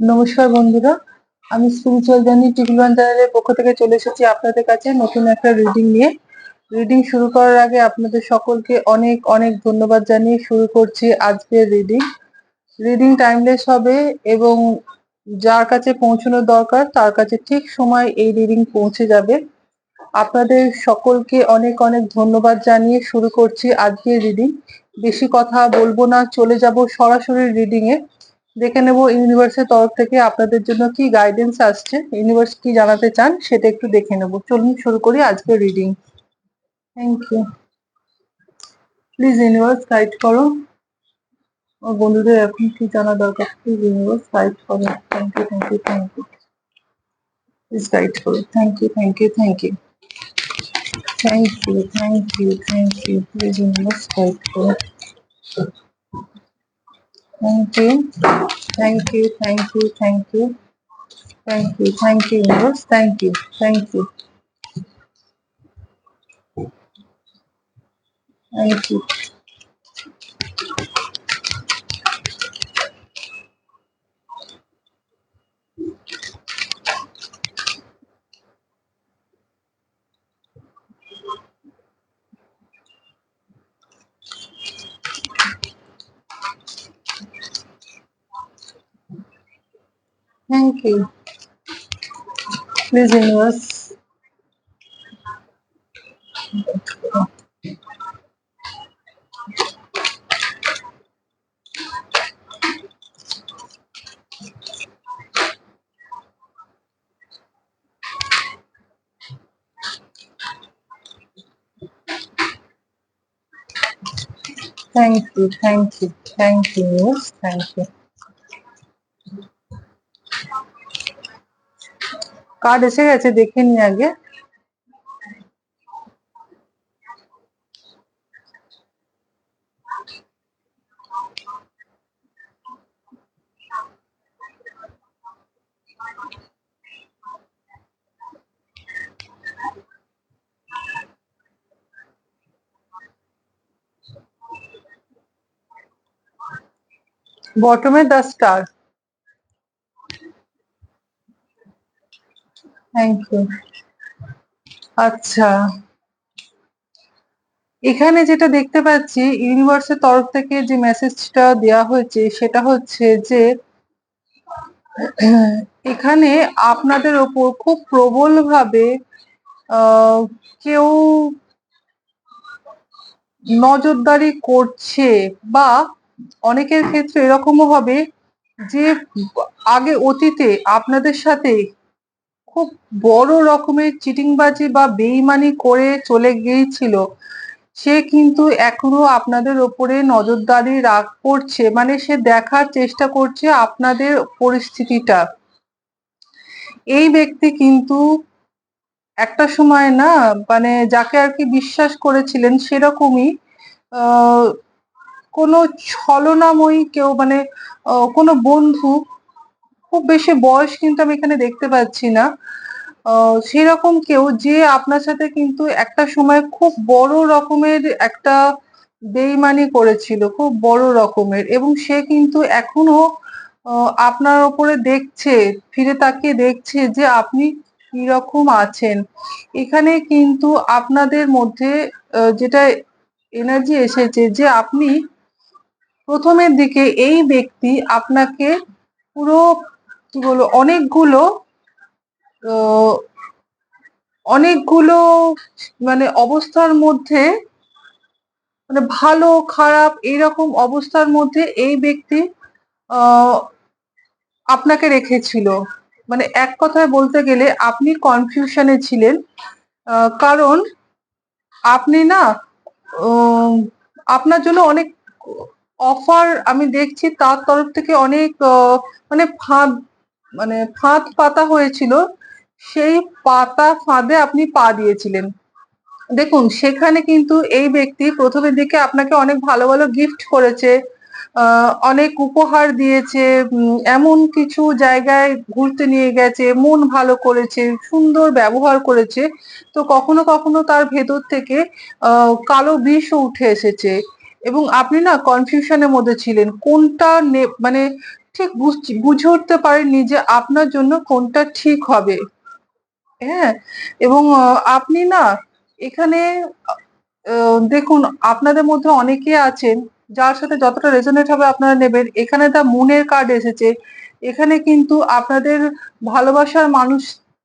নমস্কার বন্ধুরা, আমি স্পিরিচুয়াল জার্নি চ্যানেলের পক্ষ থেকে চলে এসেছি আপনাদের কাছে নতুন একটা রিডিং নিয়ে। রিডিং শুরু করার আগে আপনাদের সকলকে অনেক অনেক ধন্যবাদ জানিয়ে শুরু করছি আজকের রিডিং রিডিং টাইমলেস হবে এবং যার কাছে পৌঁছানো দরকার, তার কাছে ঠিক সময় এই রিডিং পৌঁছে যাবে। আপনাদের সকলকে অনেক অনেক ধন্যবাদ জানিয়ে শুরু করছি আজকের রিডিং বেশি কথা বলব না, চলে যাব সরাসরি রিডিং এ। দেখে নেব ইউনিভার্সের তরফ থেকে আপনাদের জন্য কি গাইডেন্স আসছে ইউনিভার্স কি জানাতে চান সেটা একটু দেখে নেব। চলুন শুরু করি আজকের reading thank you please universe guide করো। ও বন্ধুদের এখন কি জানা দরকার? প্লিজ ইউনিভার্স গাইড করো। Thank you thank you thank you please guide করো। Thank you thank you thank you thank you thank you thank you please universe guide করো। Thank you. Thank you. Thank you. Thank you. Thank you. Thank you, universe. Thank you. Thank you. Thank you. Thank you. Please. Thank you, thank you, thank you. Thank you. Card এসে গেছে দেখে নি আগে বটমে the star thank you আচ্ছা। এখানে যেটা দেখতে পাচ্ছি ইউনিভার্সের তরফ থেকে যে মেসেজটা দেওয়া হয়েছে, সেটা হচ্ছে যে, এখানে আপনাদের ওপর খুব প্রবলভাবে কেউ নজরদারি করছে বা অনেকের ক্ষেত্রে এরকমও হবে যে, আগে অতীতে আপনাদের সাথে খুব বড় রকমের চিটিংবাজি বা বেইমানি করে চলে গিয়েছিল। সে কিন্তু এখনও আপনাদের ওপরে নজরদারি রাখ করছে। মানে সে দেখার চেষ্টা করছে আপনাদের পরিস্থিতিটা। এই ব্যক্তি কিন্তু একটা সময় না মানে যাকে আর কি বিশ্বাস করেছিলেন সেরকমই কোনো ছলনাময়ী কেউ মানে কোনো বন্ধু খুব বেশি বয়স কিন্তু আমি এখানে দেখতে পাচ্ছি না। সেরকম কেউ যে আপনার সাথে কিন্তু একটা সময় খুব বড় রকমের একটা বেইমানি করেছিল, খুব বড় রকমের এবং সে কিন্তু এখনও আপনার ওপরে দেখছে, ফিরে তাকিয়ে দেখছে যে আপনি কীরকম আছেন। এখানে কিন্তু আপনাদের মধ্যে যেটা এনার্জি এসেছে যে আপনি প্রথমের দিকে এই ব্যক্তি আপনাকে পুরো কি বলব, অনেকগুলো অনেকগুলো মানে অবস্থার মধ্যে মানে ভালো, খারাপ এইরকম অবস্থার মধ্যে এই ব্যক্তি আপনাকে রেখেছিল। মানে এক কথায় বলতে গেলে আপনি কনফিউশনে ছিলেন কারণ আপনি না আপনার জন্য অনেক অফার আমি দেখছি, তার তরফ থেকে অনেক মানে ফাঁদ মানে ফাঁদ পাতা হয়েছিল, সেই পাতা ফাঁদে আপনি পা দিয়েছিলেন। দেখুন, সেখানে কিন্তু এই ব্যক্তি প্রথমের দিকে আপনাকে অনেক ভালো ভালো গিফট করেছে অনেক উপহার দিয়েছে এমন কিছু জায়গায় ঘুরতে নিয়ে গেছে, মন ভালো করেছে, সুন্দর ব্যবহার করেছে। তো কখনো কখনো তার ভেতর থেকে কালো বিষও উঠে এসেছে। এবং আপনি না কনফিউশনের মধ্যে ছিলেন, কোনটা মানে ঠিক বুঝ- উঠতে পারেননি যে আপনার জন্য কোনটা ঠিক হবে। হ্যাঁ এবং আপনি না এখানে দেখুন, আপনাদের মধ্যে অনেকে আছেন যার সাথে যতটা রেজোনেট হবে আপনারা নেবেন। এখানে তা মুনের কার্ড এসেছে। এখানে কিন্তু আপনাদের ভালোবাসার মানুষ,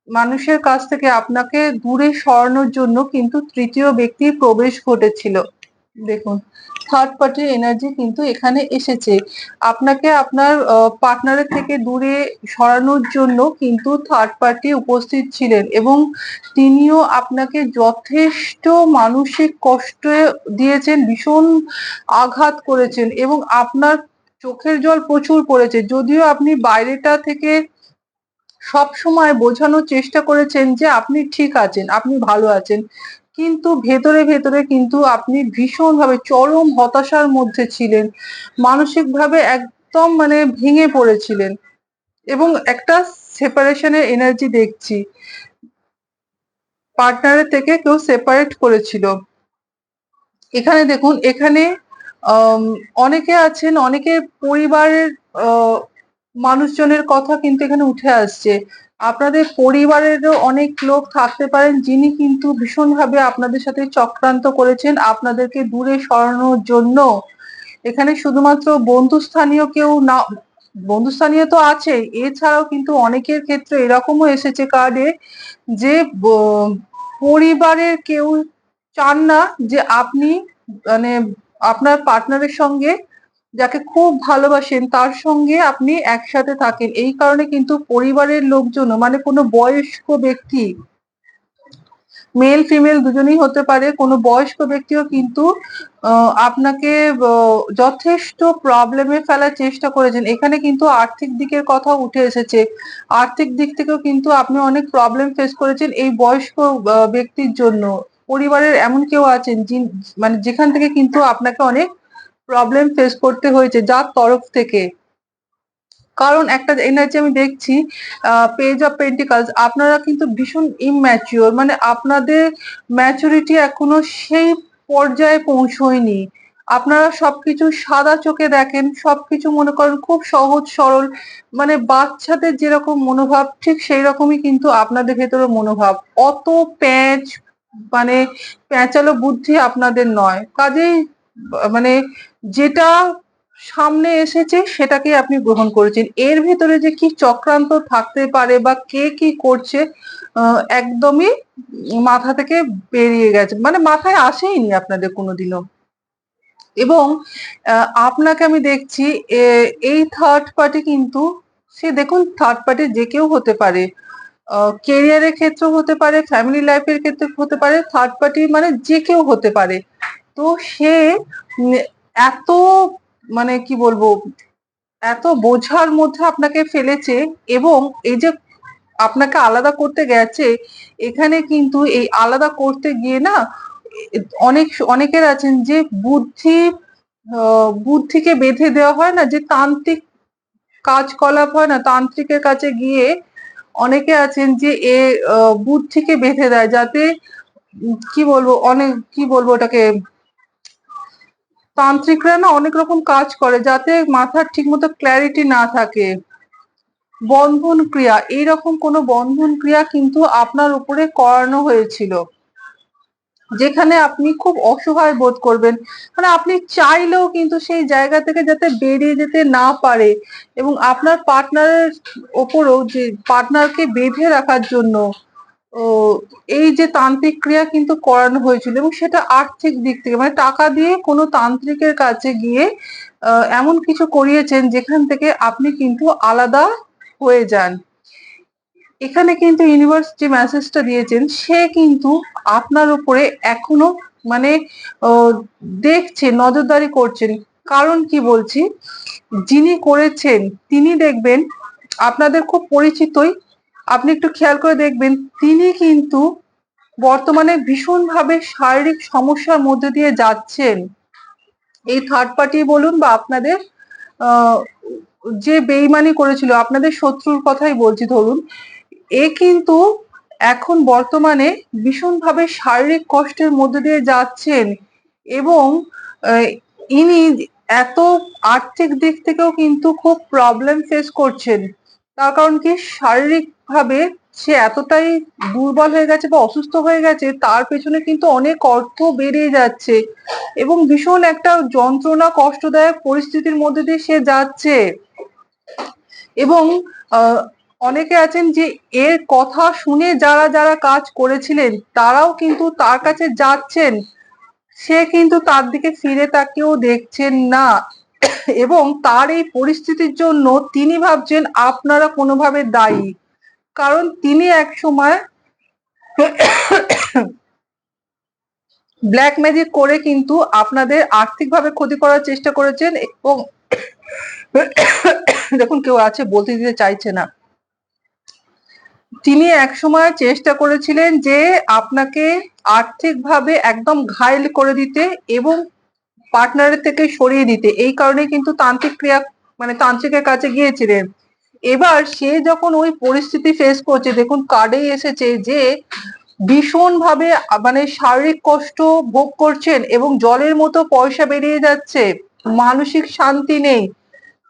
মানুষের কাছ থেকে আপনাকে দূরে সরানোর জন্য কিন্তু তৃতীয় ব্যক্তির প্রবেশ ঘটেছিল। দেখুন থার্ড পার্টির এনার্জি কিন্তু এখানে এসেছে। আপনাকে আপনার পার্টনারের থেকে দূরে সরানোর জন্য কিন্তু থার্ড পার্টি উপস্থিত ছিলেন এবং তিনিও আপনাকে যথেষ্ট মানসিক কষ্ট দিয়েছেন, ভীষণ আঘাত করেছেন এবং আপনার চোখের জল প্রচুর পড়েছে। যদিও আপনি বাইরেটা থেকে সব সময় বোঝানোর চেষ্টা করেছেন যে আপনি ঠিক আছেন, আপনি ভালো আছেন। কিন্তু ভেতরে ভেতরে কিন্তু আপনি ভীষণভাবে চরম হতাশার মধ্যে ছিলেন। মানসিকভাবে একদম মানে ভেঙে পড়েছিলেন। এবং একটা সেপারেশনের এনার্জি দেখছি। পার্টনারের থেকে কেউ সেপারেট করেছিল। এখানে দেখুন, এখানে অনেকে আছেন, অনেকের পরিবারের মানুষজনের কথা কিন্তু এখানে উঠে আসছে। আপনাদের পরিবারেরও অনেক লোক থাকতে পারেন যিনি কিন্তু ভীষণভাবে আপনাদের সাথে চক্রান্ত করেছেন আপনাদেরকে দূরে সরানোর জন্য। এখানে শুধুমাত্র বন্ধুস্থানীয় কেউ না, বন্ধুস্থানীয় তো আছে। এছাড়াও কিন্তু অনেকের ক্ষেত্রে এরকমও এসেছে কার্ডে যে পরিবারের কেউ চান না যে আপনি মানে আপনার পার্টনারের সঙ্গে যাকে খুব ভালোবাসেন, তার সঙ্গে আপনি একসাথে থাকেন। এই কারণে কিন্তু পরিবারের লোকজন মানে কোনো বয়স্ক ব্যক্তি মেল ফিমেল দুজনেই হতে পারে, কোনো বয়স্ক ব্যক্তিও কিন্তু আপনাকে যথেষ্ট প্রবলেমে ফেলার চেষ্টা করেছেন। এখানে কিন্তু আর্থিক দিকের কথা উঠে এসেছে। আর্থিক দিক থেকেও কিন্তু আপনি অনেক প্রবলেম ফেস করেছেন এই বয়স্ক ব্যক্তির জন্য। পরিবারের এমন কেউ আছেন মানে যেখান থেকে কিন্তু আপনাকে অনেক প্রবলেম ফেস করতে হয়েছে যার তরফ থেকে। কারণ একটা এনার্জি আমি দেখছি পেজ অফ পেন্টিকালস আপনারা কিন্তু ভীষণ ইম্যাচিওর মানে আপনাদের ম্যাচুরিটি এখনও সেই পর্যায়ে পৌঁছয়নি। আপনারা সবকিছু সাদা চোখে দেখেন, সবকিছু মনে করেন খুব সহজ, সরল মানে বাচ্চাদের যেরকম মনোভাব, ঠিক সেই রকমই কিন্তু আপনাদের ভেতরে মনোভাব। অত প্যাঁচ মানে প্যাঁচালো বুদ্ধি আপনাদের নয়। কাজেই মানে যেটা সামনে এসেছে সেটাকে আপনি গ্রহণ করেছেন। এর ভেতরে যে কি চক্রান্ত থাকতে পারে বা কে কি করছে একদমই মাথা থেকে বেরিয়ে গেছে। মানে মাথায় আসেইনি আপনাদের কোনোদিনও। এবং আপনাকে আমি দেখছি এই থার্ড পার্টি কিন্তু, সে দেখুন থার্ড পার্টি যে কেউ হতে পারে কেরিয়ারের ক্ষেত্রেও হতে পারে ফ্যামিলি লাইফের ক্ষেত্রে হতে পারে থার্ড পার্টি মানে যে কেউ হতে পারে। তো সে এত মানে কি বলব, এত বোঝার মধ্যে আপনাকে ফেলেছে এবং এই যে আপনাকে আলাদা করতে গেছে, এখানে কিন্তু এই আলাদা করতে গিয়ে না, অনেক, অনেকের আছেন যে বুদ্ধি বুদ্ধিকে বেঁধে দেওয়া হয় না, যে তান্ত্রিক কাজকলাপ হয় না, তান্ত্রিকের কাছে গিয়ে অনেকে আছেন যে এ বুদ্ধিকে বেঁধে দেয়, যাতে কি বলব, অনেক, কি বলব ওটাকে তান্ত্রিকরা না অনেক রকম কাজ করে যাতে মাথার ঠিকমতো ক্ল্যারিটি না থাকে। বন্ধন ক্রিয়া, এইরকম কোনো বন্ধন ক্রিয়া কিন্তু আপনার উপরে করানো হয়েছিল, যেখানে আপনি খুব অসহায় বোধ করবেন। মানে আপনি চাইলেও কিন্তু সেই জায়গা থেকে যাতে বেরিয়ে যেতে না পারে এবং আপনার পার্টনারের ওপরও যে পার্টনারকে বেঁধে রাখার জন্য এই যে তান্ত্রিক ক্রিয়া কিন্তু করানো হয়েছিল এবং সেটা আর্থিক দিক থেকে মানে টাকা দিয়ে কোনো তান্ত্রিকের কাছে গিয়ে এমন কিছু করিয়েছেন যেখান থেকে আপনি কিন্তু আলাদা হয়ে যান। এখানে কিন্তু ইউনিভার্স যে মেসেজটা দিয়েছেন, সে কিন্তু আপনার উপরে এখনও মানে দেখছে, নজরদারি করছেন। কারণ কি বলছি? যিনি করেছেন, তিনি দেখবেন, আপনাদের খুব পরিচিতই আপনি একটু খেয়াল করে দেখবেন, তিনি কিন্তু বর্তমানে ভীষণভাবে শারীরিক সমস্যার মধ্যে দিয়ে যাচ্ছেন। এই থার্ড পার্টি বলুন বা আপনাদের যে বেইমানি করেছিল, আপনাদের শত্রুর কথাই বলছি, ধরুন, এ কিন্তু এখন বর্তমানে ভীষণভাবে শারীরিক কষ্টের মধ্যে দিয়ে যাচ্ছেন এবং ইনি এত আর্থিক দিক থেকেও কিন্তু খুব প্রবলেম ফেস করছেন। তার কারণ কি? শারীরিকভাবে সে এতটাই দুর্বল হয়ে গেছে বা অসুস্থ হয়ে গেছে, তার পেছনে কিন্তু অনেক অর্থ বেরিয়ে যাচ্ছে এবং ভীষণ একটা যন্ত্রণা কষ্টদায়ক পরিস্থিতির মধ্যে দিয়ে সে যাচ্ছে। এবং অনেকে আছেন যে এর কথা শুনে যারা যারা কাজ করেছিলেন, তারাও কিন্তু তার কাছে যাচ্ছেন। সে কিন্তু তার দিকে ফিরে তাকেও দেখছেন না। এবং তার এই পরিস্থিতির জন্য তিনি ভাবছেন, আপনারা কোনোভাবে দায়ী। কারণ তিনি এক সময় ব্ল্যাক ম্যাজিক করে কিন্তু আপনাদের আর্থিকভাবে ক্ষতি করার চেষ্টা করেছেন এবং দেখুন, কেউ আছে বলতে দিতে চাইছে না। তিনি একসময় চেষ্টা করেছিলেন যে আপনাকে আর্থিকভাবে একদম ঘায়েল করে দিতে এবং পার্টনারের থেকে সরিয়ে দিতে। এই কারণে কিন্তু তান্ত্রিক ক্রিয়া মানে তান্ত্রিকের কাছে গিয়েছিলেন। এবার সে যখন ওই পরিস্থিতি ফেস করছে, দেখুন কার্ডেই এসেছে যে ভীষণ ভাবে মানে শারীরিক কষ্ট ভোগ করছেন এবং জলের মতো পয়সা বেরিয়ে যাচ্ছে, মানসিক শান্তি নেই,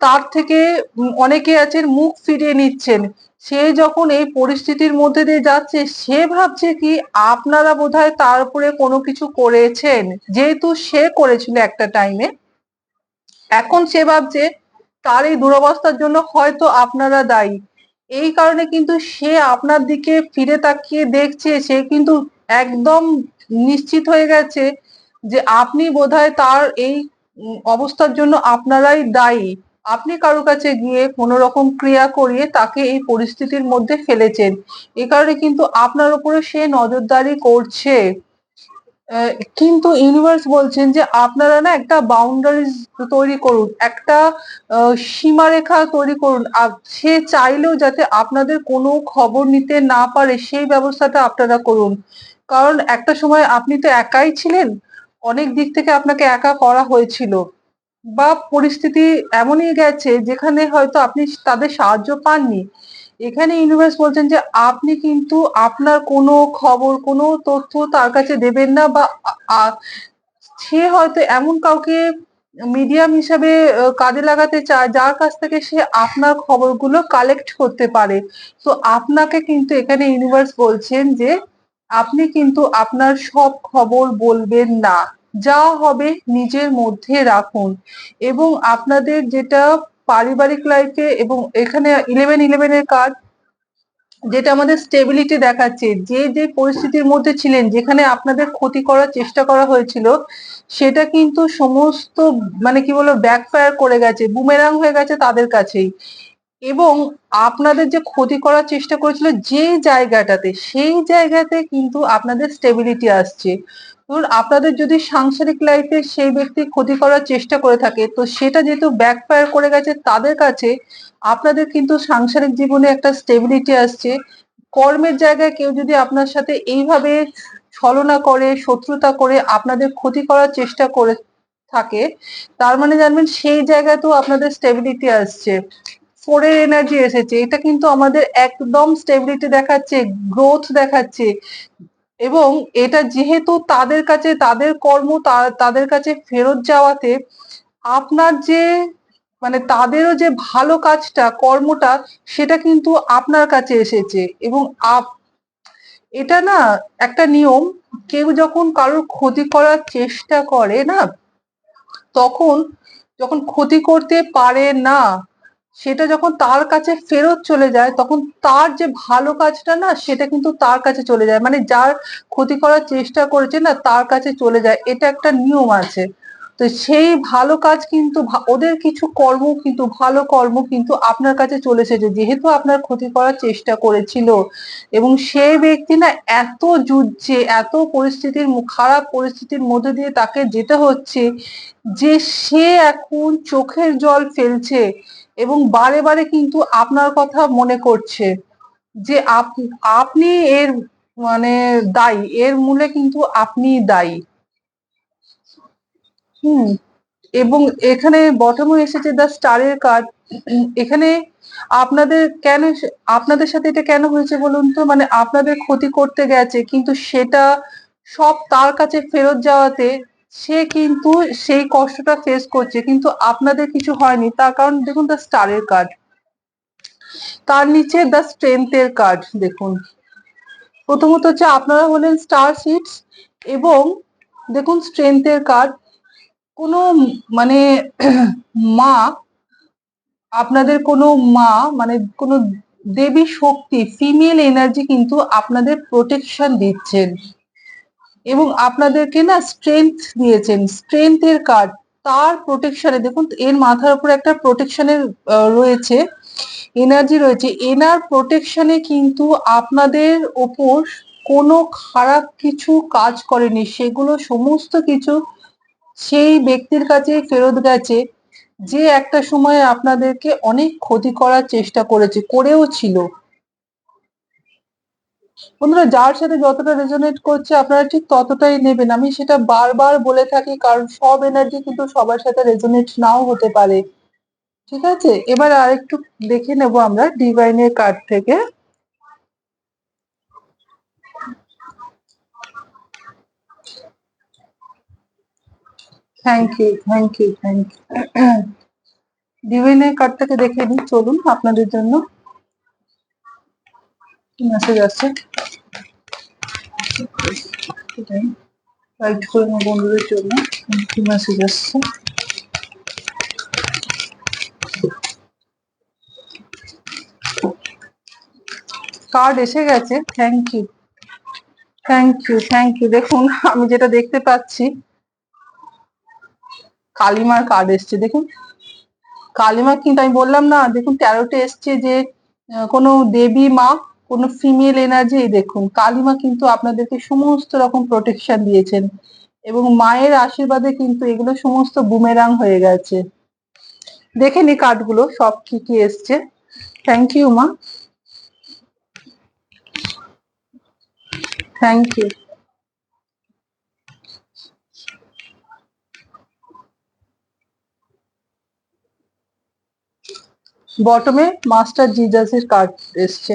তার থেকে অনেকে আছেন মুখ ফিরিয়ে নিচ্ছেন। সে যখন এই পরিস্থিতির মধ্যে দিয়ে যাচ্ছে, সে ভাবছে কি আপনারা বোধহয় তার উপরে কোনো কিছু করেছেন? যেহেতু সে করেছিল একটা টাইমে এখন সে ভাবছে তার এই দুরবস্থার জন্য হয়তো আপনারা দায়ী। এই কারণে কিন্তু সে আপনার দিকে ফিরে তাকিয়ে দেখছে, সে কিন্তু একদম নিশ্চিত হয়ে গেছে যে আপনি বোধহয় তার এই অবস্থার জন্য আপনারাই দায়ী। আপনি কারও কাছে গিয়ে কোনো রকম ক্রিয়া করিয়ে তাকে এই পরিস্থিতির মধ্যে ফেলেছেন। এ কারণে কিন্তু আপনার উপরে সে নজরদারি করছে। কিন্তু ইউনিভার্স বলছেন যে আপনারা না একটা বাউন্ডারিজ তৈরি করুন, একটা সীমারেখা তৈরি করুন। সে চাইলেও যাতে আপনাদের কোনো খবর নিতে না পারে, সেই ব্যবস্থাটা আপনারা করুন। কারণ একটা সময় আপনি তো একাই ছিলেন, অনেক দিক থেকে আপনাকে একা করা হয়েছিল। বা পরিস্থিতি এমনই গেছে যেখানে হয়তো আপনি তাদের সাহায্য পাননি। এখানে ইউনিভার্স বলছেন যে, আপনি কিন্তু আপনার কোনো খবর, কোনো তথ্য তার কাছে দেবেন না বা সে হয়তো এমন কাউকে মিডিয়াম হিসাবে কাজে লাগাতে চায়, যার কাছ থেকে সে আপনার খবরগুলো কালেক্ট করতে পারে। তো আপনাকে কিন্তু এখানে ইউনিভার্স বলছেন যে, আপনি কিন্তু আপনার সব খবর বলবেন না। যা হবে নিজের মধ্যে রাখুন। এবং আপনাদের যেটা পারিবারিক লাইফে এবং এখানে ইলেভেন ইলেভেনের কাজ, যেটা আমাদের স্টেবিলিটি দেখাচ্ছে। যে যে পরিস্থিতির মধ্যে ছিলেন, যেখানে আপনাদের ক্ষতি করার চেষ্টা করা হয়েছিল, সেটা কিন্তু সমস্ত মানে কি বলব ব্যাকফায়ার করে গেছে বুমেরাং হয়ে গেছে তাদের কাছেই। এবং আপনাদের যে ক্ষতি করার চেষ্টা করেছিল যে জায়গাটাতে, সেই জায়গাতে কিন্তু আপনাদের স্টেবিলিটি আসছে। ধরুন, আপনাদের যদি সাংসারিক লাইফে সেই ব্যক্তি ক্ষতি করার চেষ্টা করে থাকে, তো সেটা যেহেতু ব্যাকফায়ার করে গেছে তাদের কাছে, আপনাদের কিন্তু সাংসারিক জীবনে একটা স্টেবিলিটি আসছে। কর্মের জায়গায় কেউ যদি আপনার সাথে এইভাবে ছলনা করে, শত্রুতা করে আপনাদের ক্ষতি করার চেষ্টা করে থাকে, তার মানে জানবেন সেই জায়গায় তো আপনাদের স্টেবিলিটি আসছে। ফোরের এনার্জি এসেছে, এটা কিন্তু আমাদের একদম স্টেবিলিটি দেখাচ্ছে গ্রোথ দেখাচ্ছে। এবং এটা যেহেতু তাদের কাছে, তাদের কর্ম তাদের কাছে ফেরত যাওয়াতে আপনার যে মানে তাদেরও যে ভালো কাজটা, কর্মটা, সেটা কিন্তু আপনার কাছে এসেছে এবং আপ, এটা না একটা নিয়ম, কেউ যখন কারোর ক্ষতি করার চেষ্টা করে না, তখন যখন ক্ষতি করতে পারে না সেটা যখন তার কাছে ফেরত চলে যায়, তখন তার যে ভালো কাজটা না, সেটা কিন্তু তার কাছে চলে যায়। মানে যার ক্ষতি করার চেষ্টা করেছে না, তার কাছে চলে যায়। এটা একটা নিয়ম আছে। তো সেই ভালো কাজ কিন্তু ওদের কিছু কর্ম কিন্তু, ভালো কর্ম কিন্তু আপনার কাছে চলে এসেছে। যেহেতু আপনার ক্ষতি করার চেষ্টা করেছিল এবং সেই ব্যক্তি না এত যুদ্ধে এত পরিস্থিতির খারাপ পরিস্থিতির মধ্যে দিয়ে তাকে যেতে হচ্ছে যে সে এখন চোখের জল ফেলছে। এবং বারে বারে কিন্তু আপনার কথা মনে করছে যে আপ- আপনি এর মানে দায়ী, এর মূলে কিন্তু আপনি দায়ী। হুম, এবং এখানে বটমও এসেছে দ্য স্টারের কার্ড এখানে আপনাদের কেন আপনাদের সাথে এটা কেন হয়েছে বলুন তো? মানে আপনাদের ক্ষতি করতে গেছে, কিন্তু সেটা সব তার কাছে ফেরত যাওয়াতে সে কিন্তু সেই কষ্টটা ফেস করছে, কিন্তু আপনাদের কিছু হয়নি। তার কারণ দেখুন দ্য স্টারের কার্ড তার নিচে দ্য স্ট্রেংথের কার্ড দেখুন। প্রথমত হচ্ছে আপনারা হলেন স্টার সিটস এবং দেখুন স্ট্রেংথের কার্ড কোনো মানে মা, আপনাদের কোনো মা মানে কোনো দেবী শক্তি ফিমেল এনার্জি কিন্তু আপনাদের প্রোটেকশন দিচ্ছেন। এবং আপনাদেরকে না স্ট্রেংথ দিয়েছেন। স্ট্রেংথের কার্ড, তার প্রোটেকশনে দেখুন, এর মাথার উপর একটা প্রোটেকশনের রয়েছে এনার্জি রয়েছে। এনার প্রোটেকশনে কিন্তু আপনাদের ওপর কোনো খারাপ কিছু কাজ করেনি। সেগুলো সমস্ত কিছু সেই ব্যক্তির কাছে ফেরত গেছে, যে একটা সময় আপনাদেরকে অনেক ক্ষতি করার চেষ্টা করেছে, করেও ছিল। বন্ধুরা, যার সাথে যতটা রেজোনেট করছে আপনারা ঠিক ততটাই নেবেন। আমি সেটা বারবার বলে থাকি, কারণ সব এনার্জি কিন্তু সবার সাথে রেজোনেট নাও হতে পারে। ঠিক আছে? এবার আর একটু দেখে নেব আমরা ডিভাইনের কার্ড থেকে। Thank you thank you thank you ডিভাইনের কার্ডটাকে দেখে নিই, চলুন আপনাদের জন্য। মেসেজ আসছে? রাইট করে আমার বন্ধুদের জন্য কি মেসেজ আসছে? কার্ড এসে গেছে। Thank you thank you thank you দেখুন, আমি যেটা দেখতে পাচ্ছি, কালিমার কার্ড এসছে। দেখুন, কালিমা কিন্তু আমি বললাম না, দেখুন ট্যারোটে এসছে যে কোনো দেবী মা কোনো ফিমেল এনার্জি দেখুন। কালিমা কিন্তু আপনাদেরকে সমস্ত রকম প্রোটেকশন দিয়েছেন এবং মায়ের আশীর্বাদে কিন্তু এগুলো সমস্ত বুমেরাং হয়ে গেছে। দেখে নি কার্ডগুলো সব কি কি এসছে। থ্যাংক ইউ মা। থ্যাংক ইউ বটমে মাস্টার জিজাসের কার্ড এসছে।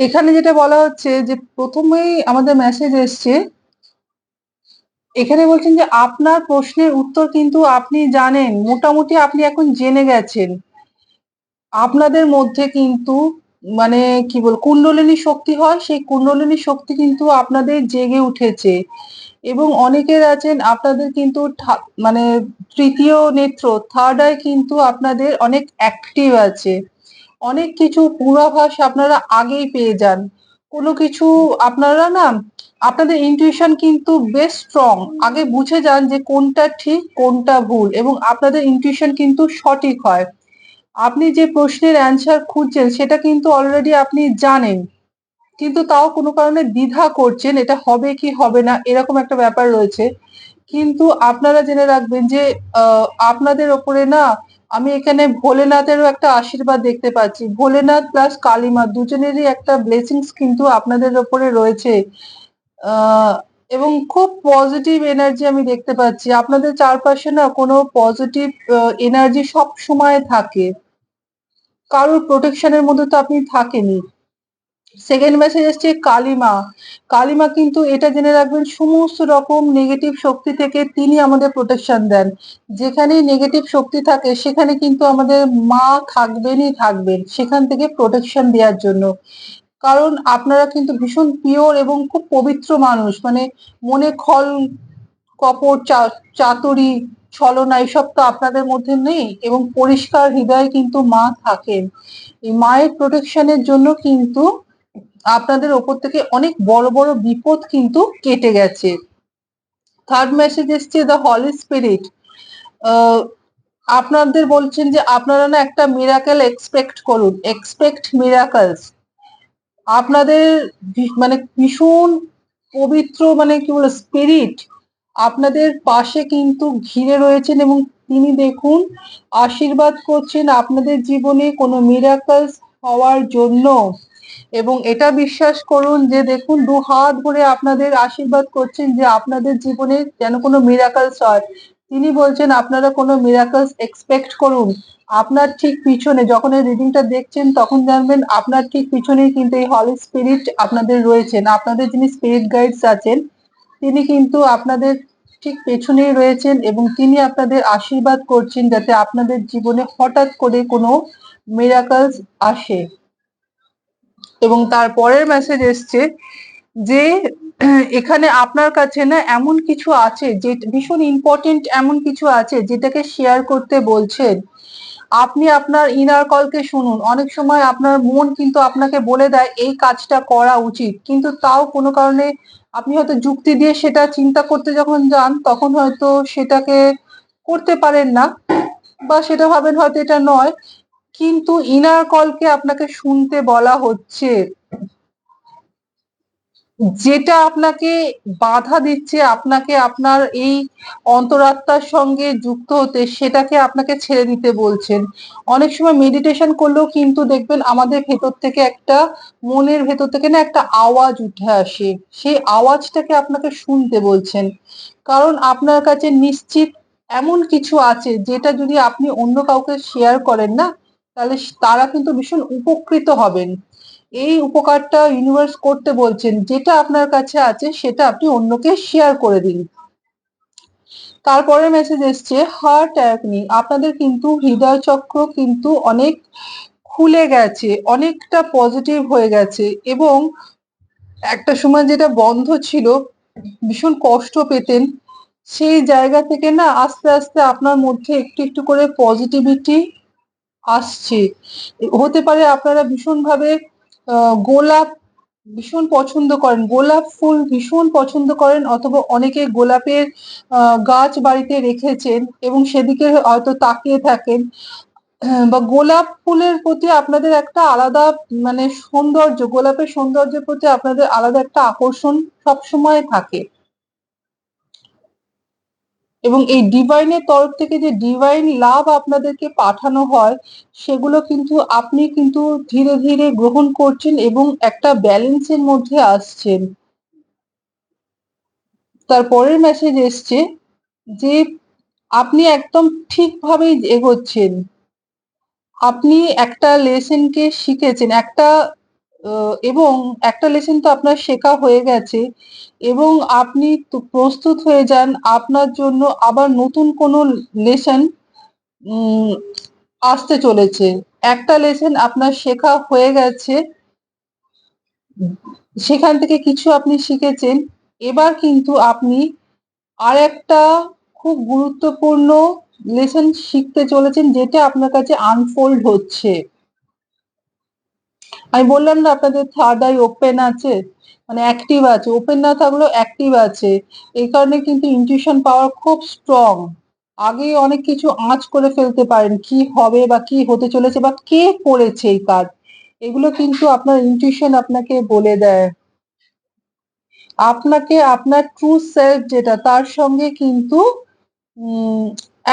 এখানে যেটা বলা হচ্ছে যে প্রথমেই আমাদের মেসেজ এসছে, এখানে বলছেন যে আপনার প্রশ্নের উত্তর কিন্তু আপনি জানেন, মোটামুটি আপনি এখন জেনে গেছেন। আপনাদের মধ্যে কিন্তু মানে কি বল, কুণ্ডলিনী শক্তি হয়, সেই কুণ্ডলিনী শক্তি কিন্তু আপনাদের জেগে উঠেছে। এবং অনেকের আছেন, আপনাদের কিন্তু মানে তৃতীয় নেত্র থার্ড আই কিন্তু আপনাদের অনেক অ্যাক্টিভ আছে। অনেক কিছু পূর্বাভাস আপনারা আগেই পেয়ে যান। কোনো কিছু আপনারা না, আপনাদের ইনটিউশন কিন্তু বেশ স্ট্রং আগে বুঝে যান যে কোনটা ঠিক, কোনটা ভুল এবং আপনাদের ইনটিউশন কিন্তু সঠিক হয়। আপনি যে প্রশ্নের অ্যান্সার খুঁজছেন, সেটা কিন্তু অলরেডি আপনি জানেন। কিন্তু তাও কোনো কারণে দ্বিধা করছেন, এটা হবে কি হবে না, এরকম একটা ব্যাপার রয়েছে। কিন্তু আপনারা জেনে রাখবেন যে আপনাদের ওপরে না আমি এখানে ভোলেনাথেরও একটা আশীর্বাদ দেখতে পাচ্ছি। ভোলেনাথ প্লাস কালিমা দুজনেরই একটা ব্লেসিংস কিন্তু আপনাদের ওপরে রয়েছে। এবং খুব পজিটিভ এনার্জি আমি দেখতে পাচ্ছি। আপনাদের চারপাশে না কোনো পজিটিভ এনার্জি সব সময় থাকে। কারোর প্রোটেকশনের মধ্যে তো আপনি থাকেনি সেকেন্ড মেসেজ এসছে কালিমা। কালিমা কিন্তু এটা জেনে রাখবেন, সমস্ত রকম নেগেটিভ শক্তি থেকে তিনি আমাদের প্রোটেকশন দেন। যেখানে নেগেটিভ শক্তি থাকে, সেখানে কিন্তু আমাদের মা থাকবেনই থাকবেন, সেখান থেকে প্রোটেকশন দেওয়ার জন্য। কারণ আপনারা কিন্তু ভীষণ পিওর এবং খুব পবিত্র মানুষ মানে মনে খল, কপট চাতুরি, ছলনা এইসব তো আপনাদের মধ্যে নেই এবং পরিষ্কার হৃদয়ে কিন্তু মা থাকেন। এই মায়ের প্রোটেকশনের জন্য কিন্তু আপনাদের ওপর থেকে অনেক বড় বড় বিপদ কিন্তু কেটে গেছে। থার্ড মেসেজ এসছে দ্য হলি স্পিরিট আপনাদের বলছেন যে আপনারা না একটা মিরাকেল এক্সপেক্ট করুন এক্সপেক্ট মিরাকলস আপনাদের মানে ভীষণ পবিত্র মানে কি বলে স্পিরিট আপনাদের পাশে কিন্তু ঘিরে রয়েছেন এবং তিনি দেখুন, আশীর্বাদ করছেন আপনাদের জীবনে কোনো মিরাকলস হওয়ার জন্য। এবং এটা বিশ্বাস করুন যে দেখুন, দু হাত ভরে আপনাদের আশীর্বাদ করছেন যে আপনাদের জীবনে যেন কোনো মিরাকলস হয়। তিনি বলছেন, আপনারা কোনো মিরাকলস এক্সপেক্ট করুন। আপনার ঠিক পিছনে, যখন এই রিডিংটা দেখছেন, তখন জানবেন আপনার ঠিক পিছনেই কিন্তু এই হলি স্পিরিট আপনাদের রয়েছেন। আপনাদের যিনি স্পিরিট গাইডস আছেন, তিনি কিন্তু আপনাদের ঠিক পেছনেই রয়েছেন এবং তিনি আপনাদের আশীর্বাদ করছেন যাতে আপনাদের জীবনে হঠাৎ করে কোনো মিরাকলস আসে। এবং তার পরের মেসেজ এসছে যে, এখানে আপনার কাছে না এমন কিছু আছে যে, ভীষণ ইম্পর্টেন্ট এমন কিছু আছে যেটাকে শেয়ার করতে বলছেন। আপনি আপনার ইনার কলকে শুনুন। অনেক সময় আপনার মন কিন্তু আপনাকে বলে দেয়, এই কাজটা করা উচিত। কিন্তু তাও কোনো কারণে আপনি হয়তো যুক্তি দিয়ে সেটা চিন্তা করতে যখন যান, তখন হয়তো সেটাকে করতে পারেন না বা সেটা ভাবেন হয়তো এটা নয়। কিন্তু ইনার কলকে আপনাকে শুনতে বলা হচ্ছে, যেটা আপনাকে বাধা দিচ্ছে, আপনাকে আপনার এই অন্তরাত্মার সঙ্গে যুক্ত হতে, সেটাকে আপনাকে ছেড়ে দিতে বলছেন। অনেক সময় মেডিটেশন করলেও কিন্তু দেখবেন আমাদের ভেতর থেকে একটা, মনের ভেতর থেকে না একটা আওয়াজ উঠে আসে। সেই আওয়াজটাকে আপনাকে শুনতে বলছেন। কারণ আপনার কাছে নিশ্চিত এমন কিছু আছে, যেটা যদি আপনি অন্য কাউকে শেয়ার করেন না তাহলে তারা কিন্তু ভীষণ উপকৃত হবেন। এই উপকারটা ইউনিভার্স করতে বলছেন, যেটা আপনার কাছে আছে সেটা আপনি অন্যকে শেয়ার করে দিন। তারপরে মেসেজ এসছে হার্ট অ্যাকনি আপনাদের কিন্তু হৃদয় চক্র কিন্তু অনেক খুলে গেছে, অনেকটা পজিটিভ হয়ে গেছে এবং একটা সময় যেটা বন্ধ ছিল, ভীষণ কষ্ট পেতেন, সেই জায়গা থেকে না আস্তে আস্তে আপনার মধ্যে একটু একটু করে পজিটিভিটি আসছে। হতে পারে আপনারা ভীষণভাবে গোলাপ ভীষণ পছন্দ করেন। গোলাপ ফুল ভীষণ পছন্দ করেন অথবা অনেকে গোলাপের গাছ বাড়িতে রেখেছেন এবং সেদিকে হয়তো তাকিয়ে থাকেন। বা গোলাপ ফুলের প্রতি আপনাদের একটা আলাদা মানে সৌন্দর্য, গোলাপের সৌন্দর্যের প্রতি আপনাদের আলাদা একটা আকর্ষণ সবসময় থাকে। এবং এই ডিভাইনের তরফ থেকে যে ডিভাইন লাভ আপনাদেরকে পাঠানো হয়, সেগুলো কিন্তু আপনি কিন্তু ধীরে ধীরে গ্রহণ করছেন এবং একটা ব্যালেন্সের মধ্যে আসছেন। তারপরের মেসেজ এসছে যে আপনি একদম ঠিকভাবেই এগোচ্ছেন। আপনি একটা লেসনকে শিখেছেন, একটা এবং একটা লেসন তো আপনার শেখা হয়ে গেছে এবং আপনি প্রস্তুত হয়ে যান আপনার জন্য আবার নতুন কোনো লেসন আসতে চলেছে। একটা লেসন আপনার শেখা হয়ে গেছে, সেখান থেকে কিছু আপনি শিখেছেন। এবার কিন্তু আপনি আর একটা খুব গুরুত্বপূর্ণ লেসন শিখতে চলেছেন যেটা আপনার কাছে আনফোল্ড হচ্ছে। আমি বললাম না, আপনাদের থার্ড আই ওপেন আছে মানে অ্যাক্টিভ আছে ওপেন না থাকলেও অ্যাক্টিভ আছে। এই কারণে কিন্তু ইনটিউশন পাওয়ার খুব স্ট্রং আগে অনেক কিছু আঁচ করে ফেলতে পারেন, কি হবে বা কি হতে চলেছে বা কে করেছে এই কাজ, এগুলো কিন্তু আপনার ইনটিউশন আপনাকে বলে দেয়। আপনাকে আপনার ট্রু সেলফ যেটা, তার সঙ্গে কিন্তু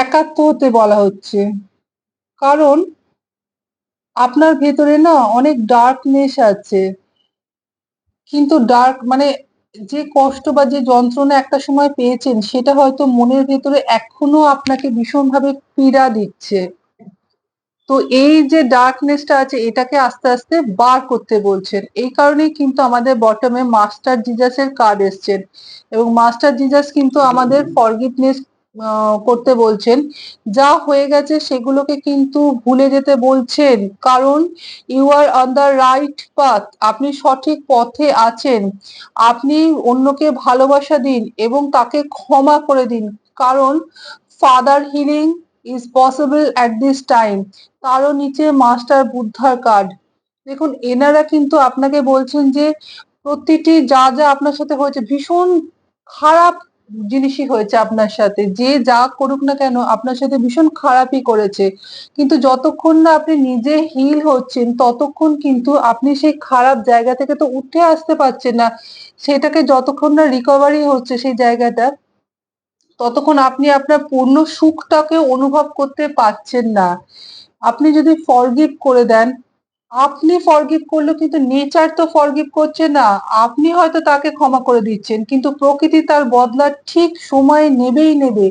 একাত্ম হতে বলা হচ্ছে। কারণ আপনার ভেতরে না অনেক ডার্কনেস আছে। কিন্তু ডার্ক মানে যে কষ্ট বা যে যন্ত্রণা একটা সময় পেয়েছেন, সেটা হয়তো মনের ভেতরে এখনও আপনাকে ভীষণভাবে পীড়া দিচ্ছে। তো এই যে ডার্কনেসটা আছে, এটাকে আস্তে আস্তে বার করতে বলছেন। এই কারণেই কিন্তু আমাদের বটমে মাস্টার জিজাসের কার্ড এসছেন। এবং মাস্টার জিজাস কিন্তু আমাদের ফরগিভনেস করতে বলছেন। যা হয়ে গেছে সেগুলোকে কিন্তু ভুলে যেতে বলছেন। কারণ you are on the right path আপনি সঠিক পথে আছেন। আপনি অন্যকে ভালোবাসা দিন এবং তাকে ক্ষমা করে দিন। কারণ father healing is possible at this time তারও নিচে মাস্টার বুদ্ধার কার্ড দেখুন, এনারা কিন্তু আপনাকে বলছেন যে, প্রতিটি যা যা আপনার সাথে হয়েছে, ভীষণ খারাপ জিনিসই হয়েছে আপনার সাথে। যে যা করুক না কেন আপনার সাথে ভীষণ খারাপই করেছে। কিন্তু যতক্ষণ না আপনি নিজে হিল হচ্ছেন, ততক্ষণ কিন্তু আপনি সেই খারাপ জায়গা থেকে তো উঠে আসতে পারছেন না। সেটাকে যতক্ষণ না রিকভারি হচ্ছে সেই জায়গাটা, ততক্ষণ আপনি আপনার পূর্ণ সুখটাকে অনুভব করতে পারছেন না। আপনি যদি ফরগিভ করে দেন আপনি ফরগিভ করলে কিন্তু নেচার তো ফরগিভ করছে না। আপনি হয়তো তাকে ক্ষমা করে দিচ্ছেন, কিন্তু প্রকৃতি তার বদলা ঠিক সময়ে নেবেই নেবে।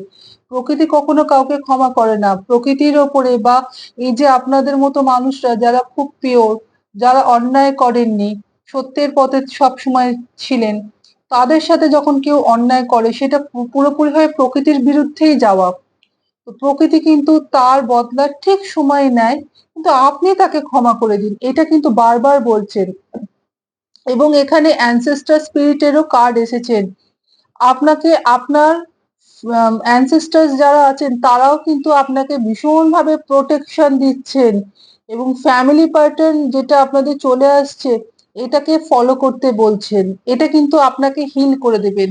প্রকৃতি কখনো কাউকে ক্ষমা করে না। প্রকৃতির ওপরে বা এই যে আপনাদের মতো মানুষরা যারা খুব পিওর যারা অন্যায় করেননি, সত্যের পথে সব সময় ছিলেন, তাদের সাথে যখন কেউ অন্যায় করে, সেটা পুরোপুরিভাবে প্রকৃতির বিরুদ্ধেই যাওয়া। প্রকৃতি কিন্তু তার বদলা ঠিক সময় নেয়, কিন্তু আপনি তাকে ক্ষমা করে দিন। এটা কিন্তু বারবার বলছেন। এবং এখানে অ্যানসেস্টার স্পিরিটেরও কার্ড এসেছেন। আপনাকে, আপনার অ্যানসেস্টার্স যারা আছেন, তারাও কিন্তু আপনাকে ভীষণভাবে প্রোটেকশন দিচ্ছেন। এবং ফ্যামিলি প্যাটার্ন যেটা আপনাদের চলে আসছে, এটাকে ফলো করতে বলছেন। এটা কিন্তু আপনাকে হিল করে দেবেন।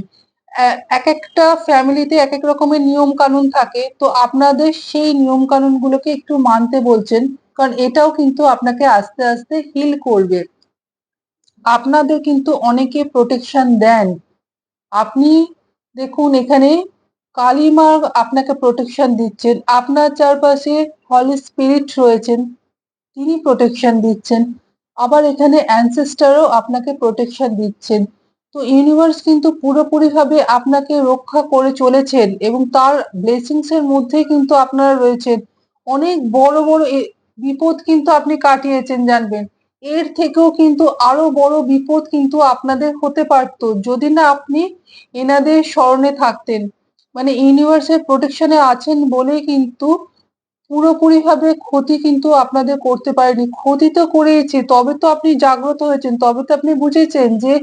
এক একটা ফ্যামিলিতে এক এক রকমের নিয়ম কানুন থাকে। তো আপনাদের সেই নিয়ম কানুন গুলোকে একটু মানতে বলছেন, কারণ এটাও কিন্তু আপনাকে আস্তে আস্তে হিল করবে। আপনাদের কিন্তু অনেকে প্রোটেকশন দেন। আপনি দেখুন, এখানে কালিমা আপনাকে প্রোটেকশন দিচ্ছেন। আপনার চারপাশে হলি স্পিরিট রয়েছেন, তিনি প্রোটেকশন দিচ্ছেন। আবার এখানে অ্যানসেস্টারও আপনাকে প্রোটেকশন দিচ্ছেন। তো ইউনিভার্স কিন্তু পুরোপুরিভাবে আপনাকে রক্ষা করে চলেছেন এবং তার ব্লেসিংস এর মধ্যেই কিন্তু আপনারা রয়েছেন। অনেক বড় বড় বিপদ কিন্তু আপনি কাটিয়েছেন, জানবেন। এর থেকেও কিন্তু আরও বড় বিপদ কিন্তু আপনাদের হতে পারতো যদি না আপনি এনাদের স্মরণে থাকতেন। মানে ইউনিভার্সের প্রোটেকশনে আছেন বলেই কিন্তু পুরোপুরিভাবে ক্ষতি কিন্তু আপনাদের করতে পারেনি। ক্ষতি তো করেইছে, তবে তো আপনি জাগ্রত হয়েছেন, তবে তো আপনি বুঝেছেন যে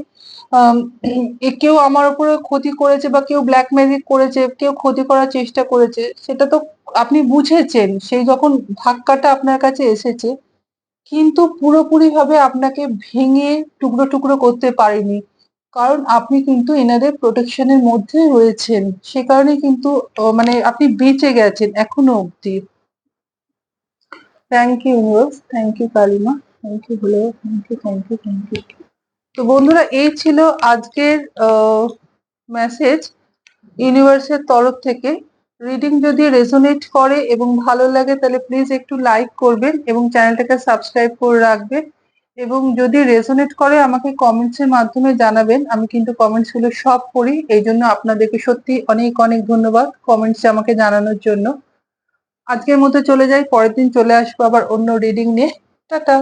কেউ আমার উপরে ক্ষতি করেছে বা কেউ ব্ল্যাক ম্যাজিক করেছে, কেউ ক্ষতি করার চেষ্টা করেছে, সেটা তো আপনি বুঝেছেন, সেই যখন ধাক্কাটা আপনার কাছে এসেছে, কিন্তু পুরোপুরিভাবে আপনাকে ভেঙে টুকরো টুকরো করতে পারেনি। কারণ আপনি কিন্তু এনাদের প্রোটেকশনের মধ্যে রয়েছেন, সে কারণে কিন্তু মানে আপনি বেঁচে গেছেন এখনও অব্দি থ্যাংক ইউ থ্যাংক ইউ কালিমা থ্যাংক ইউ হলো thank you thank you thank you তো বন্ধুরা, এই ছিল আজকের মেসেজ ইউনিভার্সের তরফ থেকে। রিডিং যদি রেজোনেট করে এবং ভালো লাগে, তাহলে প্লিজ একটু লাইক করবেন এবং চ্যানেলটাকে সাবস্ক্রাইব করে রাখবেন। এবং যদি রেজোনেট করে, আমাকে কমেন্টস এর মাধ্যমে জানাবেন। আমি কিন্তু কমেন্টসগুলো সব পড়ি। এই জন্য আপনাদেরকে সত্যি অনেক অনেক ধন্যবাদ কমেন্টস আমাকে জানানোর জন্য। আজকের মতো চলে যাই। পরের দিন চলে আসব আবার অন্য রিডিং নিয়ে। টাটা!